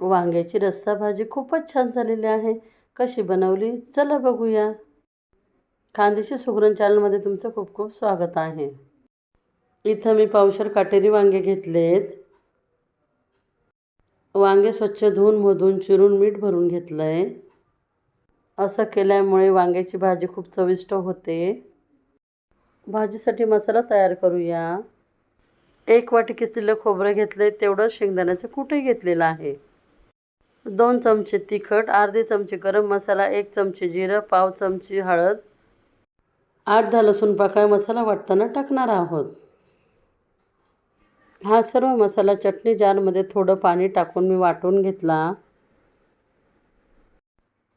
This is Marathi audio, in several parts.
वांग्याची रस्सा भाजी खूपच छान झालेली आहे. कशी बनवली? चला बघूया. खानदेशी सुगरण चॅनलमध्ये तुमचं खूप खूप स्वागत आहे. इथं मी पावशर काटेरी वांगे घेतलेत. वांगे स्वच्छ धुवून मधून चिरून मीठ भरून घेतलं आहे असं केल्यामुळे वांग्याची भाजी खूप चविष्ट होते. भाजीसाठी मसाला तयार करूया. एक वाटी किसलेलं खोबरं घेतलं आहे तेवढं शेंगदाण्याचं कुठे घेतलेलं आहे. दोन चमचे तिखट अर्धे चमचे गरम मसाला एक चमचे जिरं पाव चमची हळद. अर्धा लसूण पाकळ्या मसाला वाटताना टाकणार आहोत. हा सर्व मसाला चटणी जारमध्ये थोडं पाणी टाकून मी वाटून घेतला.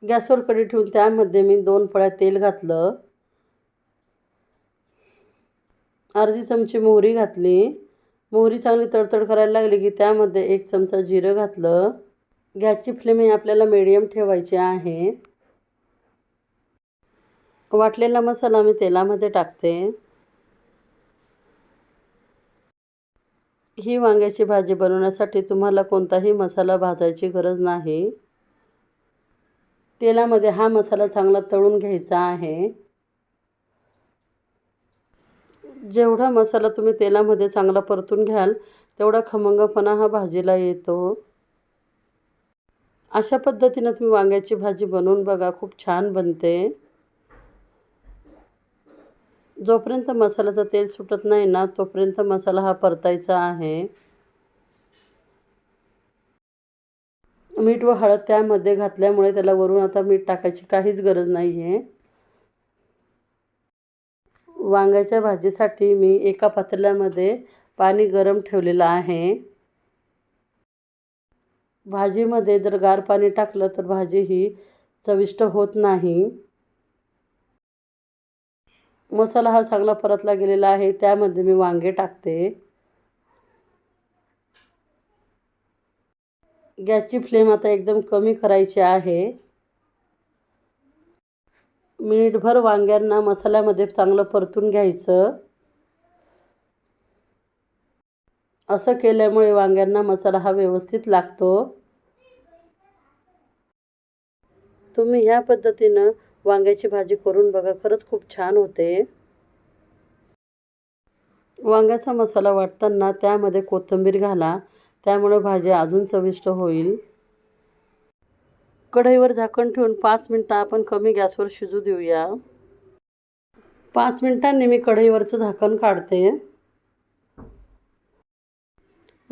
गॅसवर कढी ठेवून त्यामध्ये मी दोन पळ्या तेल घातलं. अर्धी चमची मोहरी घातली. मोहरी चांगली तडतड करायला लागली की त्यामध्ये एक चमचा जिरं घातलं. गॅसची फ्लेम ही आपल्याला मिडियम ठेवायची आहे. वाटलेला मसाला मी तेलामध्ये टाकते. ही वांग्याची भाजी बनवण्यासाठी तुम्हाला कोणताही मसाला भाजायची गरज नाही. तेलामध्ये हा मसाला चांगला तळून घ्यायचा आहे. जेवढा मसाला तुम्ही तेलामध्ये चांगला परतून घ्याल तेवढा खमंगपणा हा भाजीला येतो. अशा पद्धतीनं तुम्ही वांग्याची भाजी बनवून बघा खूप छान बनते. जोपर्यंत मसाल्याचं तेल सुटत नाही ना तोपर्यंत मसाला हा परतायचा आहे. मीठ व हळद त्यामध्ये घातल्यामुळे त्याला वरून आता मीठ टाकायची काहीच गरज नाही आहे वांग्याच्या भाजीसाठी मी एका पातेल्यामध्ये पाणी गरम ठेवलेलं आहे. भाजीमध्ये जर गार पाणी टाकलं तर भाजी ही चविष्ट होत नाही. मसाला हा चांगला परतला गेलेला आहे त्यामध्ये मी वांगे टाकते. गॅसची फ्लेम आता एकदम कमी करायची आहे. मिनिटभर वांग्यांना मसाल्यामध्ये चांगलं परतून घ्यायचं. असं केल्यामुळे वांग्यांना मसाला हा व्यवस्थित लागतो. तुम्ही ह्या पद्धतीनं वांग्याची भाजी करून बघा खरंच खूप छान होते. वांग्याचा मसाला वाटताना त्यामध्ये कोथिंबीर घाला त्यामुळे भाजी अजून चविष्ट होईल. कढईवर झाकण ठेवून पाच मिनटं आपण कमी गॅसवर शिजू देऊया. पाच मिनटांनी मी कढईवरचं झाकण काढते.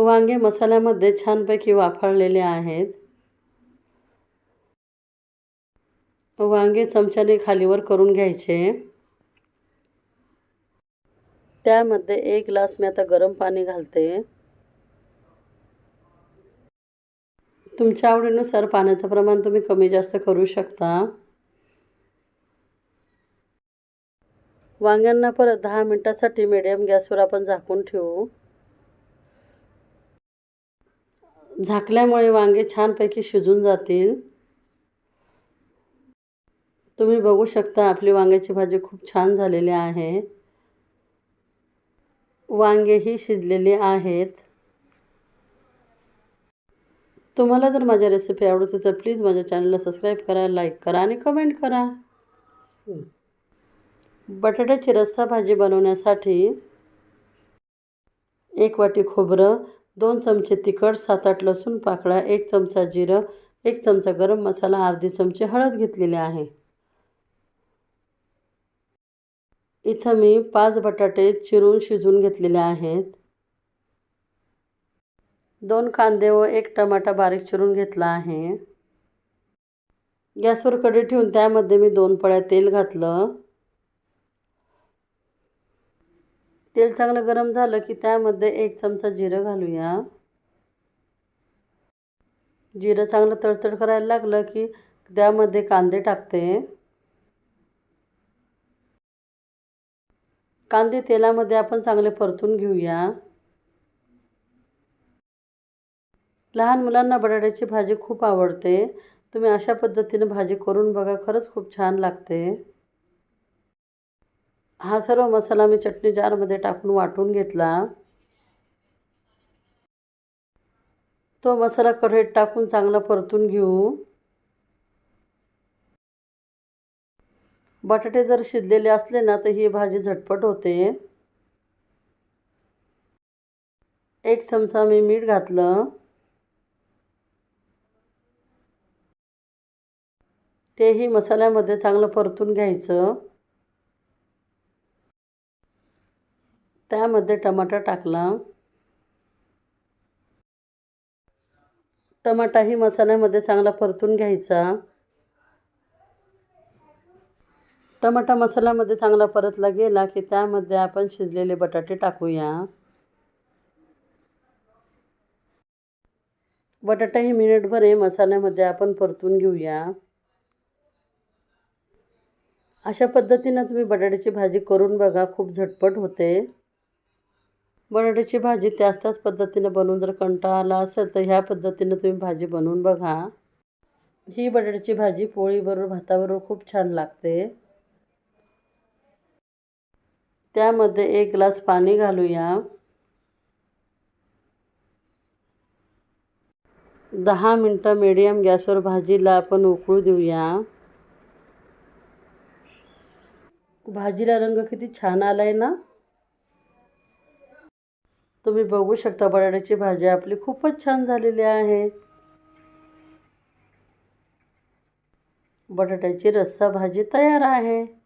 वांगे मसाल्यामध्ये छानपैकी वाफळलेले आहेत. वांगे चमच्याने खालीवर करून घ्यायचे. त्यामध्ये एक ग्लास मी आता गरम पाणी घालते. तुमच्या आवडीनुसार पाण्याचं प्रमाण तुम्ही कमी जास्त करू शकता. वांग्यांना परत दहा मिनटासाठी मिडियम गॅसवर आपण झाकून ठेवू. झाकल्यामुळे वांगे छानपैकी शिजून जातील. तुम्ही बघू शकता आपली वांग्याची भाजी खूप छान झालेली आहे. वांगेही शिजलेली आहेत. तुम्हाला जर माझ्या रेसिपी आवडते तर प्लीज माझ्या चॅनलला सबस्क्राईब करा लाईक करा आणि कमेंट करा. बटाट्याची रस्सा भाजी बनवण्यासाठी एक वाटी खोबरं दोन चमचे तिखट सात आठ लसूण पाकळ्या एक चमचा जिरं एक चमचा गरम मसाला अर्धी चमचे हळद घेतलेली आहे. इथं मी पाच बटाटे चिरून शिजून घेतलेले आहेत. दोन कांदे व एक टमाटा बारीक चिरून घेतला आहे. गॅसवर कढी ठेवून त्यामध्ये मी दोन पळ्या तेल घातलं. तेल चांगलं गरम झालं की त्यामध्ये एक चमचा जिरं घालूया. जिरं चांगलं तडतड करायला लागलं की त्यामध्ये कांदे टाकते. कांदे तेलामध्ये आपण चांगले परतून घेऊया. लहान मुलांना बटाट्याची भाजी खूप आवडते. तुम्ही अशा पद्धतीने भाजी करून बघा खरंच खूप छान लागते. हा सर्व मसाला मी चटणी जारमध्ये टाकून वाटून घेतला. तो मसाला कढईत टाकून चांगला परतून घेऊ. बटाटे जर शिजलेले असले ना तर ही भाजी झटपट होते. एक चमचा मी मीठ घातलं. तेही मसाल्यामध्ये चांगलं परतून घ्यायचं. त्यामध्ये टमाटा टाकला. टमाटाही मसाल्यामध्ये चांगला परतून घ्यायचा. टमाटा मसाल्यामध्ये चांगला परतला गेला की त्यामध्ये आपण शिजलेले बटाटे टाकूया. बटाटाही मिनिटभर हे मसाल्यामध्ये आपण परतून घेऊया. अशा पद्धतीनं तुम्ही बटाट्याची भाजी करून बघा खूप झटपट होते. बटाट्याची भाजी त्याच त्याच पद्धतीनं बनवून जर कंटाळा आला असेल तर ह्या पद्धतीनं तुम्ही भाजी बनवून बघा. ही बटाट्याची भाजी पोळीबरोबर भाताबरोबर खूप छान लागते. त्यामध्ये एक ग्लास पाणी घालूया. दहा मिनटं मिडियम गॅसवर भाजीला आपण उकळू देऊया. भाजीला रंग किती छान आलाय ना? तुम्ही बघू शकता बटाट्याची भाजी आपली खूपच छान झालेली आहे. बटाट्याची रस्सा भाजी तयार आहे.